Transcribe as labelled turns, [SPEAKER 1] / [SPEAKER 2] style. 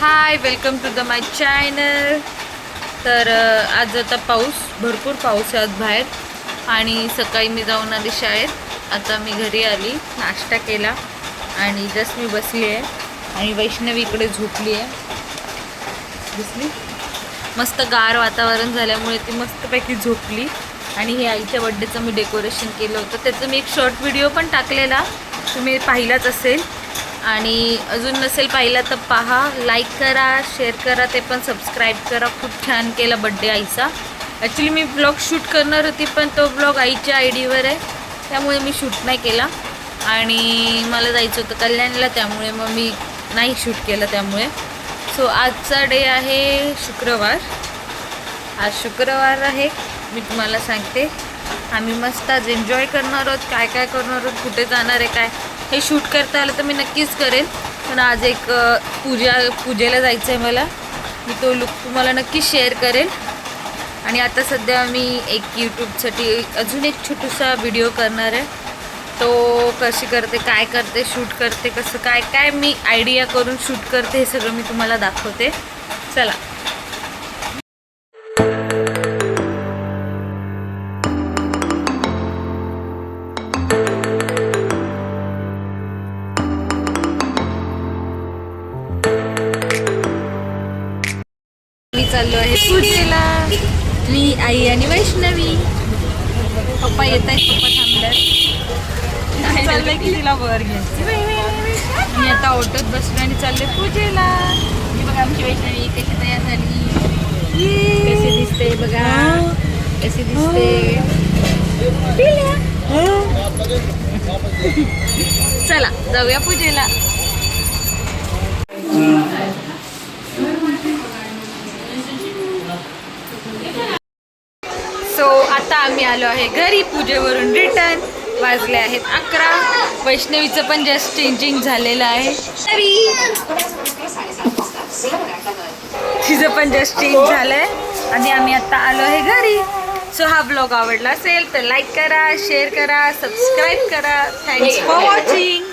[SPEAKER 1] Hi welcome to the my channel तर आज आता पाऊस भरपूर पाऊस आहे आज बाहेर. आणि सकाळी मी जाऊन आली शाळेत. आता मी घरी आली नाश्ता केला आणि जस्ट मी बसली आहे. आणि वैष्णवी इकडे झोपली आहे. दिसली? मस्त गार वातावरण झाल्यामुळे ती मस्तपैकी झोपली. आणि हे आईच्या बड्डेचं मी डेकोरेशन केलं होतं. त्याचं मी एक शॉर्ट व्हिडिओ पण टाकलेला. तुम्ही पाहिलाच असेल. आणि अजून नसेल पाहिलं तर पहा लाईक करा शेअर करा ते पण सबस्क्राईब करा. खूप छान केला बड्डे आईचा. ॲक्च्युली मी ब्लॉग शूट करणार होती पण तो ब्लॉग आईच्या आय डीवर आहे. त्यामुळे मी शूट नाही केला. आणि मला जायचं होतं कल्याणला त्यामुळे मग मी नाही शूट केलं त्यामुळे. सो आजचा डे आहे शुक्रवार. आज शुक्रवार आहे मी तुम्हाला सांगते. आम्ही मस्त आज एन्जॉय करणार आहोत. काय काय करणार आहोत? कुठे जाणार आहे? काय? हे शूट करता आलं तर मी नक्कीच करेन. पण आज एक पूजा पूजेला जायचं आहे मला. मी तो लुक तुम्हाला नक्की शेअर करेन. आणि आता सध्या मी एक यूट्यूबसाठी अजून एक छोटूसा व्हिडिओ करणार आहे. तो कशी करते काय करते शूट करते कसं काय काय मी आयडिया करून शूट करते हे सगळं मी तुम्हाला दाखवते. चला. चाललो आहे पूजेला मी आई आणि वैष्णवी. पप्पा येत आहेत पप्पा थांबल्यात. चाललंय की तिला वर घ्यायची? मी आता ऑटोत बसलो आणि चालले पूजेला.
[SPEAKER 2] ही बघा आमची वैष्णवी कशी तयार झाली. कशी दिसते बघा. कशी दिसते.
[SPEAKER 1] चला जाऊया पूजेला. आम्ही आलो आहे घरी. पूजेवरून रिटर्न वाजले आहेत अकरा. वैष्णवीचं पण जस्ट चेंजिंग झालेलं आहे. तरी तिचं पण जस्ट चेंज झालंय. आणि आम्ही आता आलो आहे घरी. सो हा ब्लॉग आवडला असेल तर लाईक करा शेअर करा सबस्क्राईब करा. Thanks for watching